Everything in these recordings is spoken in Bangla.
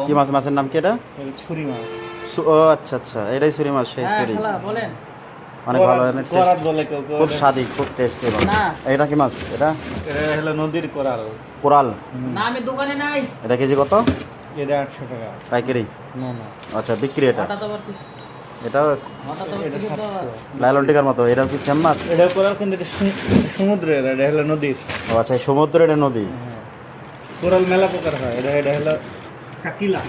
কম। কি মাছ মাছের নাম কি এটা? ছুরি মাছ। সু- ও আচ্ছা আচ্ছা এটাই সুরি মাছ সেই হ্যাঁ খালা বলেন। অনেক ভালো খুব স্বাদি খুব টেস্টি না। এটা কি মাছ? এটা? এটা হলো নদীর কোরাল। কোরাল। না আমি দোকানে নাই। এটা কেজি কত? এটা আটশো টাকা। পাইকারি? না না। আচ্ছা বিক্রি এটা? এটা? লাইলন টিকার মতো এটা কি সেম মাছ? এটা কোরাল কিন্তু এটা সমুদ্রের এটা হলো নদীর। ও আচ্ছা এই সমুদ্রের এটা নদী। কোরাল মেলা প্রকার হয় এটা এটা হলো কাকিলা।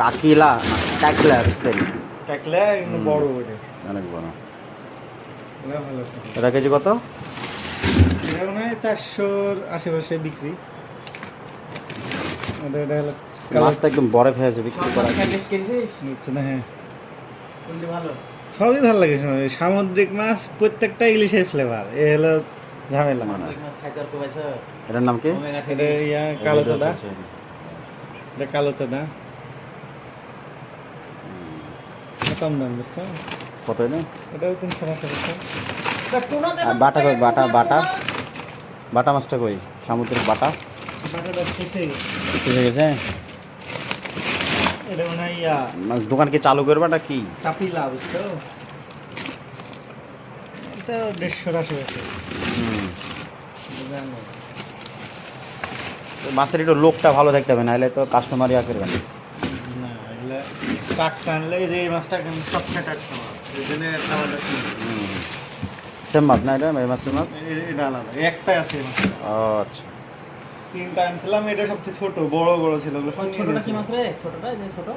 কাকিলা না কাকলা বুঝতে পেরেছি। কাকলা বড় ওটা। অনেক বড়। এটা কেজি কত? এটা মনে হয় চারশোর আশেপাশে বিক্রি। এটা এটা হলো মাছটা একদম বরফ হয়ে আছে বিক্রি করা না হ্যাঁ। ভালো? সবই ভালো লাগে সামুদ্রিক মাছ প্রত্যেকটা ইলিশের ফ্লেভার এ হলো ঝামেলা। মানে এটার নাম কি? এটা ইয়া কালো চোদা। এটা কালো চোদা। কম দাম বুঝছ? কত এটা? এটাও পাঁচশো টাকা আর বাটা কই? বাটা বাটা? বাটা মাছটা কই? সামুদ্রিক বাটা। ঠিক এটা মনে দোকান কি চালু করবে না কি চাপিলা বুঝছ? এটা জানো। তো মাছের একটু লোকটা ভালো থাকতে হবে নাহলে তো কাস্টমার ইয়া করবে না। না আনলে যে এই মাছটা কিন্তু সবচেয়ে টাটকা মাছ। সেম না। এটা এই মাছের মাছ? এটা আলাদা একটাই আছে আচ্ছা। তিনটা আনছিলাম এটা সবচেয়ে ছোট বড় বড় ছিল। ছোটটা কি মাছ রে? ছোটটা যে ছোট।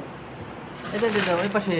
এটা দিয়ে দাও ওই পাশে।